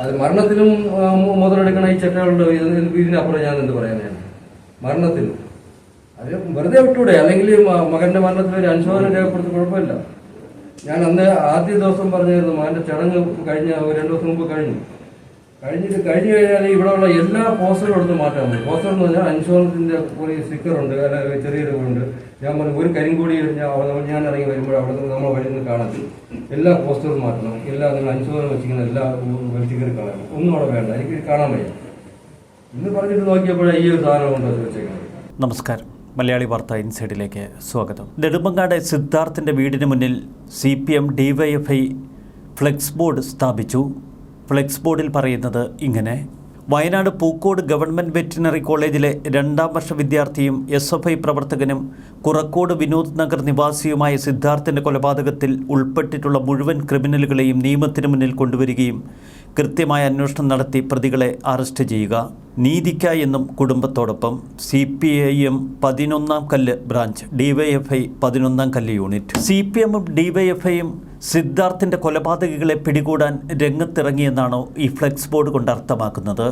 അത് മരണത്തിലും മുതലെടുക്കണ ഈ ചട്ടകളുടെ ഇതിന് ഇതിനപ്പുറം ഞാൻ എന്ത് പറയാനാണ്? മരണത്തിനും അത് വെറുതെ വിട്ടൂടെ. അല്ലെങ്കിൽ മകന്റെ മരണത്തിൽ ഒരു അനുശോചനം രേഖപ്പെടുത്തി കുഴപ്പമില്ല. ഞാൻ അന്ന് ആദ്യ ദിവസം പറഞ്ഞായിരുന്നു മകന്റെ ചടങ്ങ് കഴിഞ്ഞ രണ്ടു ദിവസം മുമ്പ് കഴിഞ്ഞു. കഴിഞ്ഞിട്ട് കഴിഞ്ഞു കഴിഞ്ഞാൽ ഇവിടെയുള്ള എല്ലാ പോസ്റ്ററും എടുത്ത് മാറ്റാൻ മതി പോസ്റ്റർ എന്ന് പറഞ്ഞാൽ ഇൻഷുറൻസിന്റെ ഒരു സ്റ്റിക്കർ ഉണ്ട് അല്ലെങ്കിൽ ചെറിയൊരു ഉണ്ട്. ഞാൻ പറഞ്ഞു ഒരു കരിങ്കൂടി ഞാൻ ഞാൻ ഇറങ്ങി വരുമ്പോൾ അവിടെ നിന്ന് നമ്മൾ വഴി നിന്ന് കാണത്തി എല്ലാ പോസ്റ്ററും മാറ്റണം. എല്ലാ നിങ്ങൾ ഇൻഷുറൻസ് വെച്ചിരിക്കുന്ന എല്ലാ വെച്ചിക്കറി കളയണം ഒന്നും അവിടെ വേണ്ട. എനിക്ക് കാണാൻ വയ്യ. ഇന്ന് പറഞ്ഞിട്ട് നോക്കിയപ്പോഴേ ഈ ഒരു സാധനം ഉണ്ട് അത് വെച്ചേക്കുന്നത്. നമസ്കാരം. മലയാളി വാർത്ത ഇൻസൈഡിലേക്ക് സ്വാഗതം. നെടുമ്പങ്ങാട് സിദ്ധാർത്ഥിന്റെ വീടിന് മുന്നിൽ C P M DYFI flex board സ്ഥാപിച്ചു. ഫ്ലെക്സ് ബോർഡിൽ പറയുന്നത് ഇങ്ങനെ. വയനാട് പൂക്കോട് ഗവൺമെന്റ് വെറ്റിനറി കോളേജിലെ രണ്ടാം വർഷ വിദ്യാർത്ഥിയും എസ് എഫ് ഐ പ്രവർത്തകനും കുറക്കോട് വിനോദ് നഗർ നിവാസിയുമായ സിദ്ധാർത്ഥിന്റെ കൊലപാതകത്തിൽ ഉൾപ്പെട്ടിട്ടുള്ള മുഴുവൻ ക്രിമിനലുകളെയും നിയമത്തിന് മുന്നിൽ കൊണ്ടുവരികയും കൃത്യമായ അന്വേഷണം നടത്തി പ്രതികളെ അറസ്റ്റ് ചെയ്യുക. നീതിക്കായി എന്നും കുടുംബത്തോടൊപ്പം. സി പി ഐ എം പതിനൊന്നാം കല്ല് ബ്രാഞ്ച്. ഡിവൈഎഫ്ഐ പതിനൊന്നാം കല്ല് യൂണിറ്റ്. സി പി എമ്മും ഡിവൈഎഫ്ഐയും സിദ്ധാർത്ഥിന്റെ കൊലപാതകികളെ പിടികൂടാൻ രംഗത്തിറങ്ങിയെന്നാണോ ഈ ഫ്ലെക്സ് ബോർഡ് കൊണ്ട് അർത്ഥമാക്കുന്നത്?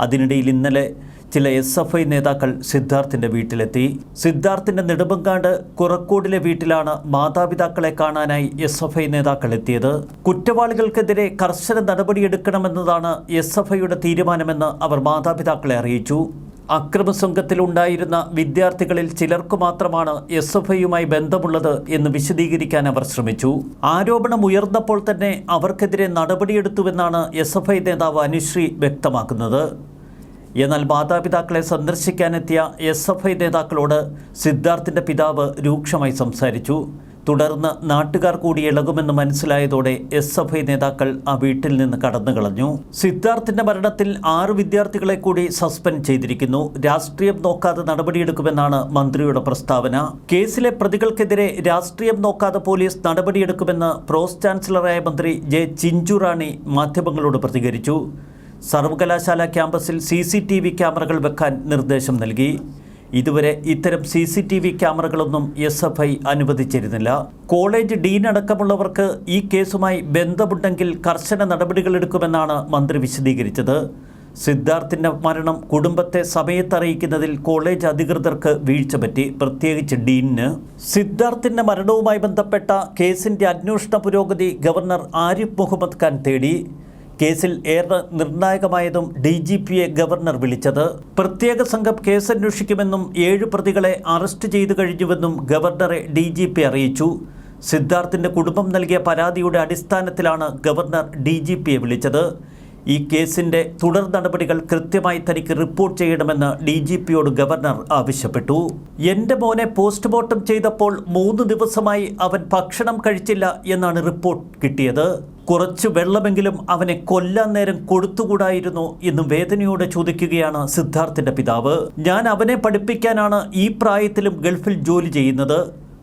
അതിനിടയിൽ ഇന്നലെ ചില എസ് എഫ് ഐ നേതാക്കൾ സിദ്ധാർത്ഥിന്റെ വീട്ടിലെത്തി. സിദ്ധാർത്ഥിന്റെ നെടുമ്പങ്കാട് കുറക്കോടിലെ വീട്ടിലാണ് മാതാപിതാക്കളെ കാണാനായി എസ് എഫ് ഐ നേതാക്കൾ എത്തിയത്. കുറ്റവാളികൾക്കെതിരെ കർശന നടപടിയെടുക്കണമെന്നതാണ് എസ് എഫ് ഐയുടെ തീരുമാനമെന്ന് അവർ മാതാപിതാക്കളെ അറിയിച്ചു. അക്രമ സംഘത്തിലുണ്ടായിരുന്ന വിദ്യാർത്ഥികളിൽ ചിലർക്കു മാത്രമാണ് എസ് എഫ് ഐയുമായി ബന്ധമുള്ളത് എന്ന് വിശദീകരിക്കാൻ അവർ ശ്രമിച്ചു. ആരോപണം ഉയർന്നപ്പോൾ തന്നെ അവർക്കെതിരെ നടപടിയെടുത്തുവെന്നാണ് എസ് എഫ് ഐ നേതാവ് അനുശ്രീ വ്യക്തമാക്കുന്നത്. എന്നാൽ മാതാപിതാക്കളെ സന്ദർശിക്കാനെത്തിയ എസ് എഫ് ഐ നേതാക്കളോട് സിദ്ധാർത്ഥിന്റെ പിതാവ് രൂക്ഷമായി സംസാരിച്ചു. തുടർന്ന് നാട്ടുകാർ കൂടി ഇളകുമെന്ന് മനസ്സിലായതോടെ എസ് എഫ് ഐ നേതാക്കൾ ആ വീട്ടിൽ നിന്ന് കടന്നു കളഞ്ഞു സിദ്ധാർത്ഥിന്റെ മരണത്തിൽ ആറ് വിദ്യാർത്ഥികളെ കൂടി സസ്പെൻഡ് ചെയ്തിരിക്കുന്നു. രാഷ്ട്രീയം നോക്കാതെ നടപടിയെടുക്കുമെന്നാണ് മന്ത്രിയുടെ പ്രസ്താവന. കേസിലെ പ്രതികൾക്കെതിരെ രാഷ്ട്രീയം നോക്കാതെ പോലീസ് നടപടിയെടുക്കുമെന്ന് പ്രോസ് ചാൻസലറായ മന്ത്രി ജെ ചിഞ്ചുറാണി മാധ്യമങ്ങളോട് പ്രതികരിച്ചു. സർവകലാശാല ക്യാമ്പസിൽ സി ക്യാമറകൾ വെക്കാൻ നിർദ്ദേശം നൽകി. ഇതുവരെ ഇത്തരം സി സി ടി വി ക്യാമറകളൊന്നും എസ് എഫ് ഐ അനുവദിച്ചിരുന്നില്ല. കോളേജ് ഡീൻ അടക്കമുള്ളവർക്ക് ഈ കേസുമായി ബന്ധമുണ്ടെങ്കിൽ കർശന നടപടികളെടുക്കുമെന്നാണ് മന്ത്രി വിശദീകരിച്ചത്. സിദ്ധാർത്ഥിന്റെ മരണം കുടുംബത്തെ സമയത്തറിയിക്കുന്നതിൽ കോളേജ് അധികൃതർക്ക് വീഴ്ച പറ്റി പ്രത്യേകിച്ച് ഡീനിന്. സിദ്ധാർത്ഥിന്റെ മരണവുമായി ബന്ധപ്പെട്ട കേസിന്റെ അന്വേഷണ പുരോഗതി ഗവർണർ ആരിഫ് മുഹമ്മദ് ഖാൻ തേടി. കേസിൽ ഏറെ നിർണായകമായതും ഡി ജി പിയെ ഗവർണർ വിളിച്ചത്. പ്രത്യേക സംഘം കേസന്വേഷിക്കുമെന്നും ഏഴ് പ്രതികളെ അറസ്റ്റ് ചെയ്തു കഴിഞ്ഞുവെന്നും ഗവർണറെ ഡി ജി പി അറിയിച്ചു. സിദ്ധാർത്ഥിന്റെ കുടുംബം നൽകിയ പരാതിയുടെ അടിസ്ഥാനത്തിലാണ് ഗവർണർ ഡി ജി പിയെ വിളിച്ചത്. ഈ കേസിന്റെ തുടർ നടപടികൾ കൃത്യമായി തനിക്ക് റിപ്പോർട്ട് ചെയ്യണമെന്ന് ഡി ജി പിയോട് ഗവർണർ ആവശ്യപ്പെട്ടു. എന്റെ മോനെ പോസ്റ്റ്മോർട്ടം ചെയ്തപ്പോൾ മൂന്ന് ദിവസമായി അവൻ ഭക്ഷണം കഴിച്ചില്ല എന്നാണ് റിപ്പോർട്ട് കിട്ടിയത്. കുറച്ച് വെള്ളമെങ്കിലും അവനെ കൊല്ലാൻ നേരം കൊടുത്തുകൂടായിരുന്നു എന്ന് വേദനയോടെ ചോദിക്കുകയാണ് സിദ്ധാർത്ഥിന്റെ പിതാവ്. ഞാൻ അവനെ പഠിപ്പിക്കാനാണ് ഈ പ്രായത്തിലും ഗൾഫിൽ ജോലി ചെയ്യുന്നത്.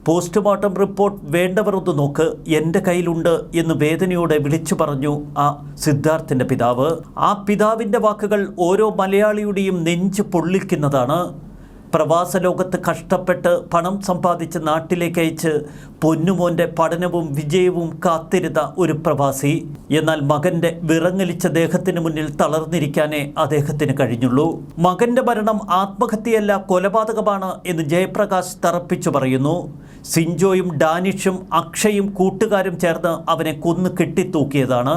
പോസ്റ്റ്മോർട്ടം റിപ്പോർട്ട് വേണ്ടവർ ഒന്ന് നോക്ക് എന്റെ കയ്യിലുണ്ട് എന്ന് വേദനയോടെ വിളിച്ചു പറഞ്ഞു ആ സിദ്ധാർത്ഥിന്റെ പിതാവ്. ആ പിതാവിന്റെ വാക്കുകൾ ഓരോ മലയാളിയുടെയും നെഞ്ച് പൊള്ളിക്കുന്നതാണ്. പ്രവാസ ലോകത്ത് കഷ്ടപ്പെട്ട് പണം സമ്പാദിച്ച് നാട്ടിലേക്ക് അയച്ച് പൊന്നുമോന്റെ പഠനവും വിജയവും കാത്തിരുന്ന ഒരു പ്രവാസി. എന്നാൽ മകന്റെ വിറങ്ങലിച്ച ദേഹത്തിന് മുന്നിൽ തളർന്നിരിക്കാനേ അദ്ദേഹത്തിന് കഴിഞ്ഞുള്ളൂ. മകന്റെ മരണം ആത്മഹത്യയല്ല കൊലപാതകമാണ് എന്ന് ജയപ്രകാശ് തറപ്പിച്ചു പറയുന്നു. സിഞ്ചോയും ഡാനിഷും അക്ഷയും കൂട്ടുകാരും ചേർന്ന് അവനെ കൊന്നു കെട്ടിത്തൂക്കിയതാണ്.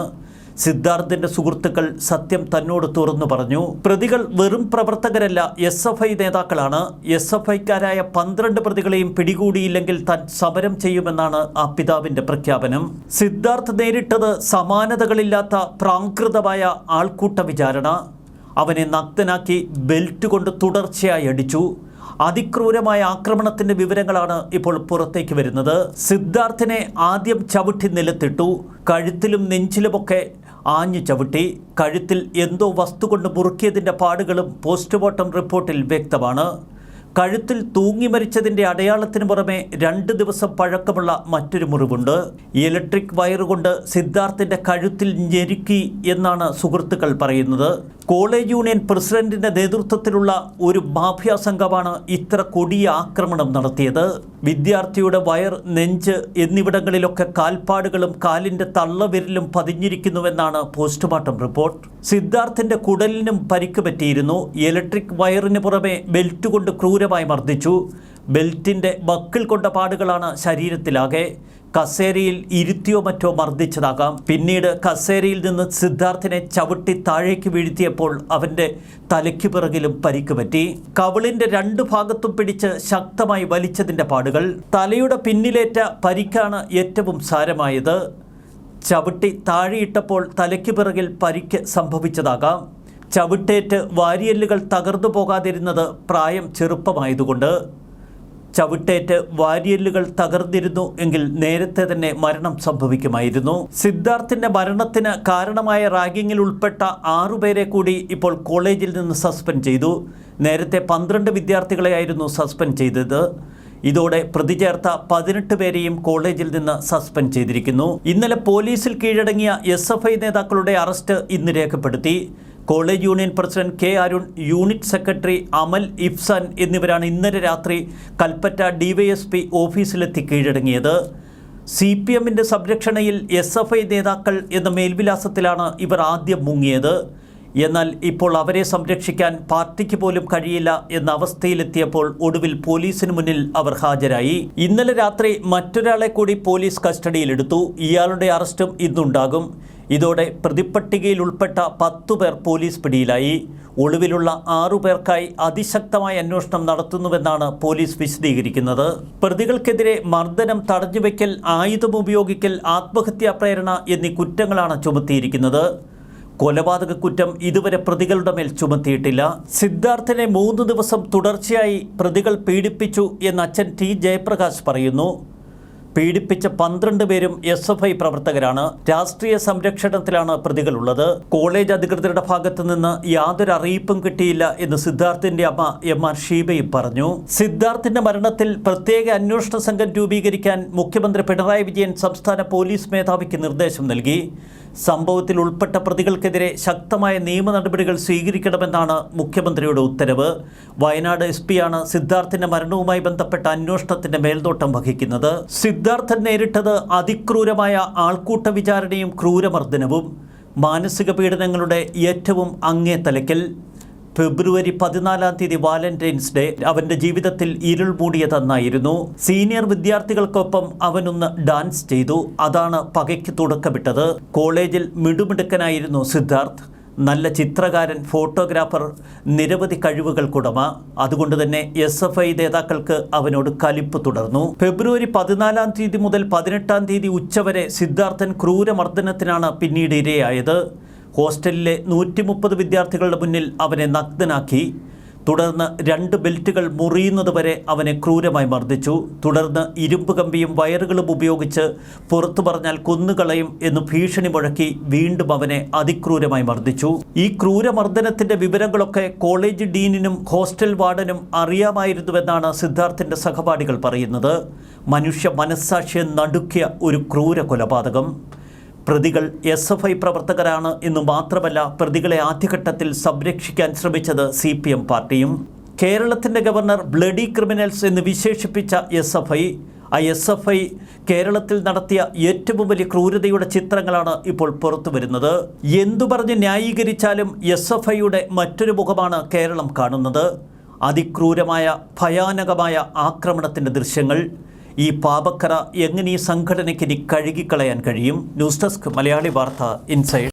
സിദ്ധാർത്ഥിന്റെ സുഹൃത്തുക്കൾ സത്യം തന്നോട് തുറന്നു പറഞ്ഞു. പ്രതികൾ വെറും പ്രവർത്തകരല്ല എസ് എഫ് ഐ നേതാക്കളാണ്. എസ് എഫ് ഐക്കാരായ പന്ത്രണ്ട് പ്രതികളെയും പിടികൂടിയില്ലെങ്കിൽ താൻ സമരം ചെയ്യുമെന്നാണ് ആ പിതാവിന്റെ പ്രഖ്യാപനം. സിദ്ധാർത്ഥ് നേരിട്ടത് സമാനതകളില്ലാത്ത പ്രാകൃതമായ ആൾക്കൂട്ട വിചാരണ. അവനെ നഗ്നനാക്കി ബെൽറ്റ് കൊണ്ട് തുടർച്ചയായി അടിച്ചു. അതിക്രൂരമായ ആക്രമണത്തിന്റെ വിവരങ്ങളാണ് ഇപ്പോൾ പുറത്തേക്ക് വരുന്നത്. സിദ്ധാർത്ഥിനെ ആദ്യം ചവിട്ടി നിലത്തിട്ടു. കഴുത്തിലും നെഞ്ചിലുമൊക്കെ ആഞ്ഞു ചവിട്ടി കഴുത്തിൽ എന്തോ വസ്തു കൊണ്ട് മുറുക്കിയതിന്റെ പാടുകളും പോസ്റ്റ്മോർട്ടം റിപ്പോർട്ടിൽ വ്യക്തമാണ്. കഴുത്തിൽ തൂങ്ങി മരിച്ചതിന്റെ അടയാളത്തിന് പുറമെ രണ്ട് ദിവസം പഴക്കമുള്ള മറ്റൊരു മുറിവുണ്ട്. ഇലക്ട്രിക് വയറുകൊണ്ട് സിദ്ധാർത്ഥിന്റെ കഴുത്തിൽ ഞെരുക്കി എന്നാണ് സുഹൃത്തുക്കൾ പറയുന്നത്. കോളേജ് യൂണിയൻ പ്രസിഡന്റിന്റെ നേതൃത്വത്തിലുള്ള ഒരു മാഫിയ സംഘമാണ് ഇത്ര കൊടിയ ആക്രമണം നടത്തിയത്. വിദ്യാർത്ഥിയുടെ വയർ നെഞ്ച് എന്നിവിടങ്ങളിലൊക്കെ കാൽപ്പാടുകളും കാലിന്റെ തള്ളവിരലും പതിഞ്ഞിരിക്കുന്നുവെന്നാണ് പോസ്റ്റ്മോർട്ടം റിപ്പോർട്ട്. സിദ്ധാർത്ഥിന്റെ കുടലിനും പരിക്ക് പറ്റിയിരുന്നു. ഇലക്ട്രിക് വയറിന് പുറമെ ബെൽറ്റ് കൊണ്ട് ക്രൂരമായി മർദ്ദിച്ചു. ബെൽറ്റിന്റെ ബക്കിൾ കൊണ്ട പാടുകളാണ് ശരീരത്തിലാകെ. കസേരയിൽ ഇരുത്തിയോ മറ്റോ മർദ്ദിച്ചതാകാം. പിന്നീട് കസേരയിൽ നിന്ന് സിദ്ധാർത്ഥിനെ ചവിട്ടി താഴേക്ക് വീഴ്ത്തിയപ്പോൾ അവന്റെ തലയ്ക്ക് പിറകിലും പരിക്ക് പറ്റി. കവിളിന്റെ രണ്ട് ഭാഗത്തും പിടിച്ച് ശക്തമായി വലിച്ചതിന്റെ പാടുകൾ. തലയുടെ പിന്നിലേറ്റ പരിക്കാണ് ഏറ്റവും സാരമായത്. ചവിട്ടി താഴെയിട്ടപ്പോൾ തലയ്ക്ക് പിറകിൽ പരിക്ക് സംഭവിച്ചതാകാം. ചവിട്ടേറ്റ് വാരിയല്ലുകൾ തകർന്നു പോകാതിരുന്നത് പ്രായം ചെറുപ്പമായതുകൊണ്ട്. ചവിട്ടേറ്റ് വാരിയല്ലുകൾ തകർന്നിരുന്നു എങ്കിൽ നേരത്തെ തന്നെ മരണം സംഭവിക്കുമായിരുന്നു. സിദ്ധാർത്ഥിന്റെ മരണത്തിന് കാരണമായ റാഗിങ്ങിൽ ഉൾപ്പെട്ട ആറുപേരെ കൂടി ഇപ്പോൾ കോളേജിൽ നിന്ന് സസ്പെൻഡ് ചെയ്തു. നേരത്തെ പന്ത്രണ്ട് വിദ്യാർത്ഥികളെയായിരുന്നു സസ്പെൻഡ് ചെയ്തത്. ഇതോടെ പ്രതി ചേർത്ത പതിനെട്ട് പേരെയും കോളേജിൽ നിന്ന് സസ്പെൻഡ് ചെയ്തിരിക്കുന്നു. ഇന്നലെ പോലീസിൽ കീഴടങ്ങിയ എസ് നേതാക്കളുടെ അറസ്റ്റ് ഇന്ന് രേഖപ്പെടുത്തി. College union president K Arun unit secretary Amal Ifsan എന്നിവരാണ് ഇന്നലെ രാത്രി കൽപ്പറ്റ ഡിവൈഎസ്പി ഓഫീസിലെത്തി കീഴടങ്ങിയത്. സി പി എമ്മിന്റെ സംരക്ഷണയിൽ എസ് എഫ് ഐ നേതാക്കൾ എന്ന മേൽവിലാസത്തിലാണ് ഇവർ ആദ്യം മുങ്ങിയത്. എന്നാൽ ഇപ്പോൾ അവരെ സംരക്ഷിക്കാൻ പാർട്ടിക്ക് പോലും കഴിയില്ല എന്ന അവസ്ഥയിലെത്തിയപ്പോൾ ഒടുവിൽ പോലീസിന് മുന്നിൽ അവർ ഹാജരായി. ഇന്നലെ രാത്രി മറ്റൊരാളെ കൂടി പോലീസ് കസ്റ്റഡിയിലെടുത്തു. ഇയാളുടെ അറസ്റ്റും ഇന്നുണ്ടാകും. ഇതോടെ പ്രതിപ്പട്ടികയിൽ ഉൾപ്പെട്ട പത്തു പേർ പോലീസ് പിടിയിലായി. ഒളിവിലുള്ള ആറു പേർക്കായി അതിശക്തമായ അന്വേഷണം നടത്തുന്നുവെന്നാണ് പോലീസ് വിശദീകരിക്കുന്നത്. പ്രതികൾക്കെതിരെ മർദ്ദനം തടഞ്ഞുവെക്കൽ ആയുധം ഉപയോഗിക്കൽ ആത്മഹത്യാ പ്രേരണ എന്നീ കുറ്റങ്ങളാണ് ചുമത്തിയിരിക്കുന്നത്. കൊലപാതക കുറ്റം ഇതുവരെ പ്രതികളുടെ മേൽ ചുമത്തിയിട്ടില്ല. സിദ്ധാർത്ഥിനെ മൂന്ന് ദിവസം തുടർച്ചയായി പ്രതികൾ പീഡിപ്പിച്ചു എന്ന് അച്ഛൻ ടി ജയപ്രകാശ് പറയുന്നു. പീഡിപ്പിച്ച പന്ത്രണ്ട് പേരും എസ് എഫ് ഐ പ്രവർത്തകരാണ്. രാഷ്ട്രീയ സംരക്ഷണത്തിലാണ് പ്രതികളുള്ളത്. കോളേജ് അധികൃതരുടെ ഭാഗത്തു നിന്ന് യാതൊരു അറിയിപ്പും കിട്ടിയില്ല എന്ന് സിദ്ധാർത്ഥിന്റെ അമ്മ എം ആർ ഷീബയും പറഞ്ഞു. സിദ്ധാർത്ഥിന്റെ മരണത്തിൽ പ്രത്യേക അന്വേഷണ സംഘം രൂപീകരിക്കാൻ മുഖ്യമന്ത്രി പിണറായി വിജയൻ സംസ്ഥാന പോലീസ് മേധാവിക്ക് നിർദ്ദേശം നൽകി. സംഭവത്തിൽ ഉൾപ്പെട്ട പ്രതികൾക്കെതിരെ ശക്തമായ നിയമ നടപടികൾ സ്വീകരിക്കണമെന്നാണ് മുഖ്യമന്ത്രിയുടെ ഉത്തരവ്. വയനാട് എസ് പിയാണ് സിദ്ധാർത്ഥിന്റെ മരണവുമായി ബന്ധപ്പെട്ട അന്വേഷണത്തിന്റെ മേൽനോട്ടം വഹിക്കുന്നത്. സിദ്ധാർത്ഥൻ നേരിട്ടത് അതിക്രൂരമായ ആൾക്കൂട്ട വിചാരണയും ക്രൂരമർദ്ദനവും മാനസിക പീഡനങ്ങളുടെ ഏറ്റവും അങ്ങേ തലയ്ക്കൽ ഫെബ്രുവരി പതിനാലാം തീയതി വാലന്റൈൻസ് ഡേ. അവന്റെ ജീവിതത്തിൽ ഇരുൾ മൂടിയതെന്നായിരുന്നു. സീനിയർ വിദ്യാർത്ഥികൾക്കൊപ്പം അവനൊന്ന് ഡാൻസ് ചെയ്തു. അതാണ് പകയ്ക്ക് തുടക്കമിട്ടത്. കോളേജിൽ മിടുമിടുക്കനായിരുന്നു സിദ്ധാർത്ഥ്. നല്ല ചിത്രകാരൻ ഫോട്ടോഗ്രാഫർ നിരവധി കഴിവുകൾക്കുടമ അതുകൊണ്ട് തന്നെ എസ് എഫ് ഐ നേതാക്കൾക്ക് അവനോട് കലിപ്പ് തുടർന്നു. ഫെബ്രുവരി പതിനാലാം തീയതി മുതൽ പതിനെട്ടാം തീയതി ഉച്ചവരെ സിദ്ധാർത്ഥൻ ക്രൂരമർദ്ദനത്തിനാണ് പിന്നീട് ഇരയായത്. ഹോസ്റ്റലിലെ നൂറ്റി മുപ്പത് വിദ്യാർത്ഥികളുടെ മുന്നിൽ അവനെ നഗ്നനാക്കി. തുടർന്ന് രണ്ട് ബെൽറ്റുകൾ മുറിയുന്നത് വരെ അവനെ ക്രൂരമായി മർദ്ദിച്ചു. തുടർന്ന് ഇരുമ്പ് കമ്പിയും വയറുകളും ഉപയോഗിച്ച് പുറത്തു പറഞ്ഞാൽ കൊന്നുകളയും എന്ന് ഭീഷണി മുഴക്കി വീണ്ടും അവനെ അതിക്രൂരമായി മർദ്ദിച്ചു. ഈ ക്രൂരമർദ്ദനത്തിന്റെ വിവരങ്ങളൊക്കെ കോളേജ് ഡീനിനും ഹോസ്റ്റൽ വാർഡനും അറിയാമായിരുന്നുവെന്നാണ് സിദ്ധാർത്ഥിന്റെ സഹപാഠികൾ പറയുന്നത്. മനുഷ്യ മനസ്സാക്ഷിയെ നടുക്കിയ ഒരു ക്രൂര കൊലപാതകം. പ്രതികൾ എസ് എഫ് ഐ പ്രവർത്തകരാണ് എന്ന് മാത്രമല്ല പ്രതികളെ ആദ്യഘട്ടത്തിൽ സംരക്ഷിക്കാൻ ശ്രമിച്ചത് സി പി എം പാർട്ടിയും. കേരളത്തിന്റെ ഗവർണർ ബ്ലഡി ക്രിമിനൽസ് എന്ന് വിശേഷിപ്പിച്ച എസ് എഫ് ഐ ആ എസ് എഫ് ഐ കേരളത്തിൽ നടത്തിയ ഏറ്റവും വലിയ ക്രൂരതയുടെ ചിത്രങ്ങളാണ് ഇപ്പോൾ പുറത്തു വരുന്നത്. എന്തു പറഞ്ഞ് ന്യായീകരിച്ചാലും എസ് എഫ് ഐയുടെ മറ്റൊരു മുഖമാണ് കേരളം കാണുന്നത്. അതിക്രൂരമായ ഭയാനകമായ ആക്രമണത്തിന്റെ ദൃശ്യങ്ങൾ. ഈ പാപക്കറ എങ്ങനെ ഈ സംഘടനയ്ക്ക് ഇനി കഴുകിക്കളയാൻ കഴിയും? ന്യൂസ് ഡെസ്ക് മലയാളി വാർത്ത ഇൻസൈഡ്.